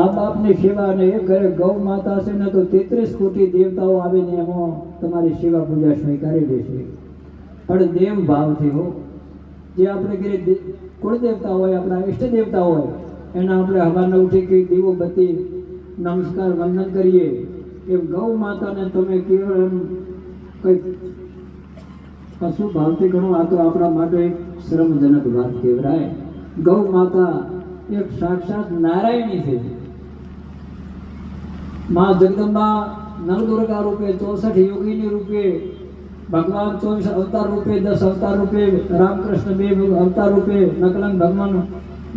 મા બાપની સેવા અને એ ગૌ માતા છે ને તો તેત્રીસ કોટી દેવતાઓ આવીને એમાં તમારી સેવા પૂજા સ્વીકારી દેશે પણ દેવ ભાવથી હો. જે આપણે ઘરે દે- કુળદેવતા હોય, આપણા ઈષ્ટ દેવતા હોય, એના આપણે હવાને ઉઠી કે દીવો બત્તી, નમસ્કાર, વંદન કરીએ, એમ ગૌ માતાને તમે કેવળ એમ કંઈક પશુ ભાવથી ઘણું, આ તો આપણા માટે શ્રમજનક વાત કહેવાય. ગૌ માતા એક સાક્ષાત નારાયણી છે. માં જગદંબા નવદુર્ગા રૂપે ચોસઠ યોગીની રૂપે, ભગવાન ચોવીસ અવતાર રૂપે, દસ અવતાર રૂપે, રામકૃષ્ણ બે અવતાર રૂપે, નકલંગ ભગવાનનો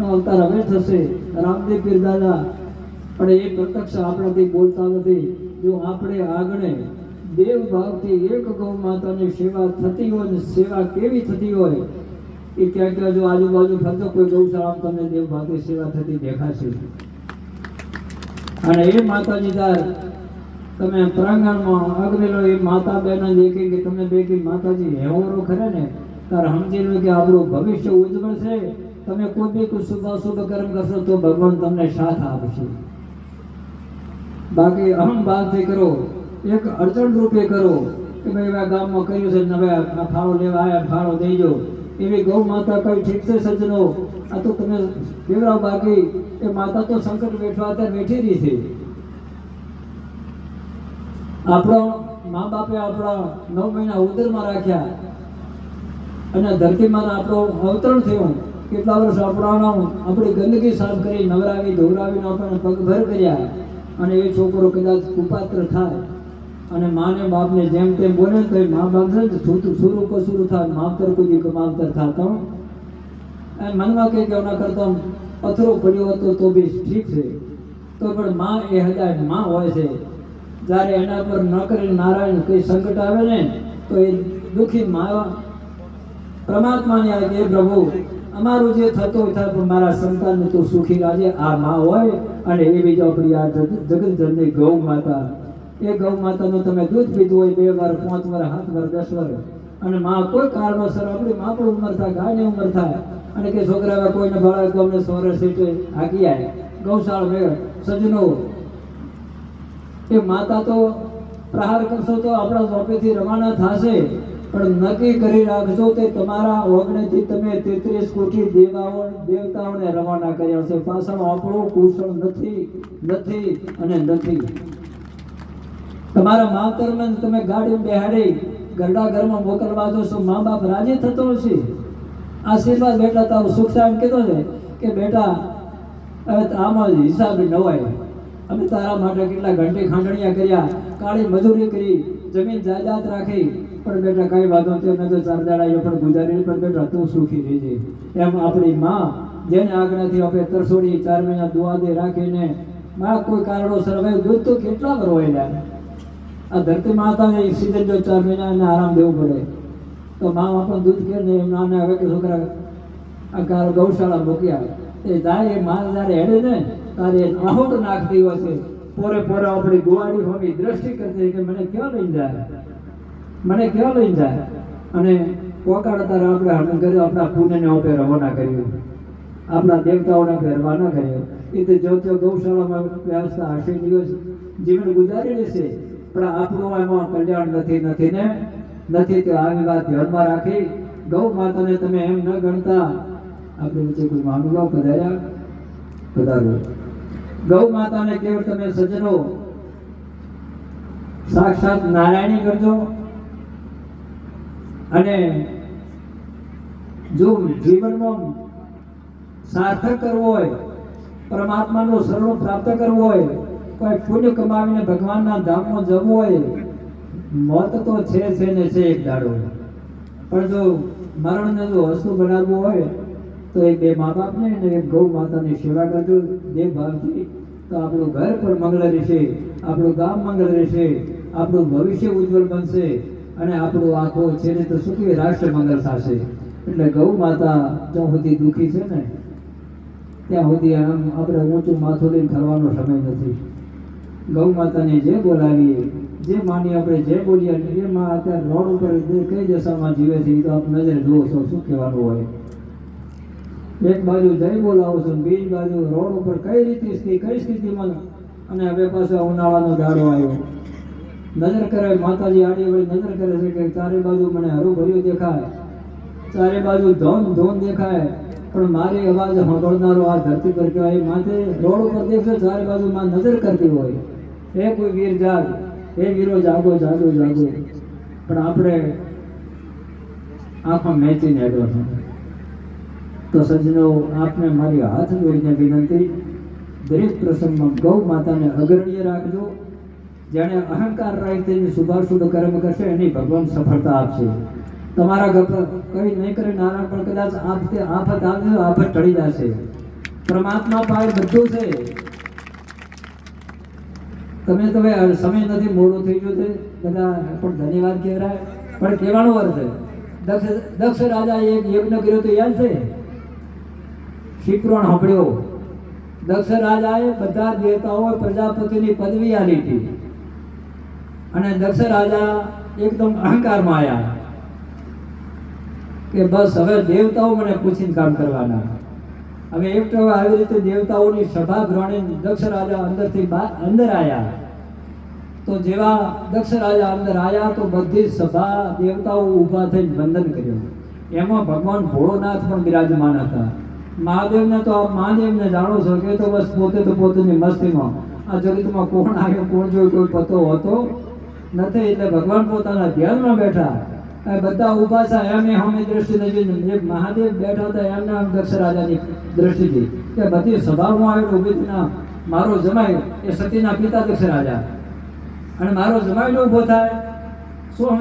અવતાર હવે થશે. રામદેવ પીર દાદા, પણ એ પ્રત્યક્ષ આપણાથી બોલતા નથી. જો આપણે આગળ દેવ ભાવથી એક ગૌ માતાની સેવા થતી હોય ને સેવા કેવી થતી હોય, એ ક્યાંક જો આજુબાજુ ફરતો કોઈ ગૌશાળા તમને દેવ ભાવથી સેવા થતી દેખાશે. અને એ માતાજી દાર, તમે પ્રાંગણમાં અગ્રેલો એ માતા બેન દેખી કે તમે બે કે માતાજી હેવરો ખરે ને, તાર સમજી લો કે આપણું ભવિષ્ય ઉજ્જવળ છે, તમે કોઈ બી કોઈ શુભ અશુભ કર્મ કરશો તો ભગવાન તમને સાથ આપશે. બાકી અહમ ભાવથી કરો, એક અડચણ રૂપે કરો, કે ભાઈ ગામમાં કર્યું છે નવે આ ફાળો લેવા આવ્યા, ફાળો દેજો એવી ગૌ માતા કઈ ઠીક છે સજ્જનો આ તો તમે કેવડાવ બાકી, એ માતા તો સંકટ બેઠવા ત્યાં બેઠી રહી છે. આપણો મા બાપે આપણા નવ મહિના ઉદરમાં રાખ્યા. અને ધરતીમાં આપણો અવતરણ થયું. કેટલા વર્ષ આપણાનો આપણી ગંદકી સાફ કરી, નવરાવી ધોરાવીને આપણને પગભર કર્યા. અને એ છોકરો કદાચ કુપાત્ર થાય. અને માને બાપને જેમ તેમ બોલે તો મા બાપ છે સુતું સુરું કસુરું થાય માવતર કુદી કમાવતર થતો અને મનમાં કે એના કરતા પથરો પડ્યો હતો તો બી ઠીક છે. તો પણ માં એ હજારમાં હોય છે. જ્યારે એના પર ન કરી નારાયણ કઈ સંકટ આવે ને, તો એ દુઃખી મા પરમાત્માને આવે એ પ્રભુ, અમારું જે થતું થાય, પણ મારા સંતાનને તું સુખી રાજે આ માં હોય, અને એ બીજો આપણી આ જગત જગતજનની ગૌ માતા. એ ગૌ માતાનું તમે દૂધ પીધું હોય બે વાર, પાંચ વાર, સાત વાર, દસ વાર. અને માં કોઈ કારણોસર આપણી માં પણ ઉંમર થાય, ગાયની ઉંમર થાય. અને કે છોકરા કોઈને બાળક ગૌને સોરે સીટે હાકી આવે ગૌશાળા મેળ સજનો એ માતા તો પ્રહાર કરશો તો આપણા ઝોપેથી રવાના થશે. પણ નક્કી કરી રાખજો કે તમારા ઓગણેથી તમે તેત્રીસ કોટી દેવાઓ, દેવતાઓને રવાના કર્યા છે. પાછળ આપણું કુશળ નથી નથી અને નથી. તમારા માવતરને તમે ગાડી બેહાડી ગરડા ઘરમાં મોકલવા દો છો મા બાપ રાજી થતો છે આશીર્વાદ બેટા, તારો સુખ સાહેબ કીધો છે કે બેટા, હવે આમાં હિસાબ ન હોય અમે તારા માટે કેટલા ઘંટી ખાંડણિયા કર્યા, કાળી મજૂરી કરી, જમીન જાયદાદ રાખી, પણ બેટા કઈ વાંધો નથી મેં તો ચાર દાડા પણ ગુજારી પણ બેટા તું સુખી રહેજે એમ આપણી માં, જેને આજ્ઞાથી આપણે તરસોડી ચાર મહિના દુઆ દે રાખીને, માં કોઈ કારણોસર હવે દૂધ તો કેટલા વાર હોય યાર આ ધરતી માતાને જો ચાર મહિનાને આરામ દેવું પડે. તો મા આપણને દૂધ કે ને નાના હવે કે છોકરા આ કાર ગૌશાળા આવે. એ જાય, એ માં જ્યારે હેડે ને તારે આહોટ નાખતી હોય છે. પોરે પોરે આપણી ગુવાડી હોવી દ્રષ્ટિ કરતી કે મને ક્યાં લઈને જાય? મને ક્યાં લઈને જાય? અને પોકાડ તારે આપણે હરણ કર્યો આપણા પુણ્યને આપણે રવાના કર્યું આપણા દેવતાઓને આપણે રવાના કર્યો એ તો જો ગૌશાળામાં વ્યવસ્થા હશે દિવસ જીવન ગુજારી લેશે પણ આપણું એમાં કલ્યાણ નથી નથી ને? નથી તો આવી વાત ધ્યાનમાં રાખી ગૌ માતાને તમે એમ ન ગણતા. આપણે વચ્ચે કોઈ મહાનુભાવ પધાર્યા? પધારો ગૌ માતાને કેવળ તમે સજ્જનો. સાક્ષાત નારાયણી કરજો. અને જો જીવનમાં સાર્થક કરવો હોય, પરમાત્માનો શરણો પ્રાપ્ત કરવો હોય કોઈ પુણ્ય કમાવીને ભગવાનના ધામમાં જવું હોય, મોત તો છે છે ને છે એક દાડો. પણ જો મરણને જો હસતું બનાવવું હોય, તો એ બે મા બાપને એક ગૌ માતાની સેવા કરજો. જે ભાવથી તો આપણું ઘર પણ મંગળ રહેશે, આપણું ગામ મંગળ રહેશે, આપણું ભવિષ્ય ઉજ્જવળ બનશે અને આપણું આખો છે ને તો સુખી રાષ્ટ્ર મંગળ થશે. એટલે ગૌ માતા જ્યાં સુધી દુઃખી છે ને, ત્યાં સુધી આપણે ઊંચું માથું લઈને ફરવાનો સમય નથી. ગૌ માતાને જે બોલાવીએ, જે માની આપણે જે બોલીએ એ માં અત્યારે રોડ ઉપર કઈ દશામાં જીવે છે એ તો આપ નજરે જુઓ છો, શું કહેવાનું હોય. એક બાજુ જય બોલાવો છો બીજી બાજુ રોડ ઉપર કઈ રીતે સ્થિતિ કઈ સ્થિતિમાં અને હવે પાછો ઉનાળાનો દાડો આવ્યો. નજર કરે માતાજી આડી વળી નજર કરે છે કે ચારે બાજુ મને હરું દેખાય. ચારે બાજુ ધોન ધોન દેખાય. પણ મારી અવાજ સાંભળનારો આ ધરતી પર કહેવાય, માથે રોડ ઉપર દેખશે, ચારે બાજુ માં નજર કરતી હોય. હે કોઈ વીર જાગ, હે વીરો જાગો જાગો જાગો. પણ આપણે આંખો મેચીને હેડો તો સજ્જનો, આપને મારી હાથ જોડીને વિનંતી, દરેક પ્રસંગમાં ગૌ માતાને અગ્રણીય રાખજો. જેણે અહંકાર રાખ તેની શુભાશુભ કર્મ કરશે, એની ભગવાન સફળતા આપશે. તમારા ગપ કઈ નહીં કરે, નારાયણ, પણ કદાચ આફતે આફત આવશે આફત ટળી જશે. પરમાત્મા પાસે બધું છે. તમે તો સમય નથી, મોડું થઈ ગયું છે. બધા પણ ધન્યવાદ કહેવાય. પણ કહેવાનો અર્થ દક્ષ દક્ષ રાજા એક યજ્ઞ કર્યો તો યાદ છે? શિપ્રોણ હંભળ્યો દક્ષ રાજાએ બધા દેવતાઓ પ્રજાપતિની પદવી આલી હતી. અને દક્ષ રાજા એકદમ અહંકારમાં આવ્યા કે બસ હવે દેવતાઓ મને પૂછીને કામ કરવાના. હવે એક આવી રીતે દેવતાઓની સભા ગ્રહણે દક્ષ રાજા અંદરથી અંદર આવ્યા તો જેવા દક્ષ રાજા અંદર આવ્યા તો બધી સભા દેવતાઓ ઊભા થઈને વંદન કર્યું. એમાં ભગવાન ભોળોનાથ પણ બિરાજમાન હતા. મહાદેવને તો આ મહાદેવને જાણો છો કે તો બસ પોતે તો પોતાની મસ્તીમાં, આ જગતમાં કોણ આવ્યો, કોણ જોયો, કોઈ પતો હતો નથી. એટલે ભગવાન પોતાના ધ્યાનમાં બેઠા. બધા ઊભા છે. એમને અમે દ્રષ્ટિ થઈ જે મહાદેવ બેઠા હતા. એમને દક્ષ રાજાની દ્રષ્ટિથી કે બધી સભામાં આવેલો ઊભી મારો જમાય એ સતીના પિતા દક્ષ રાજા. અને મારો જમાય ઊભો થાય. શું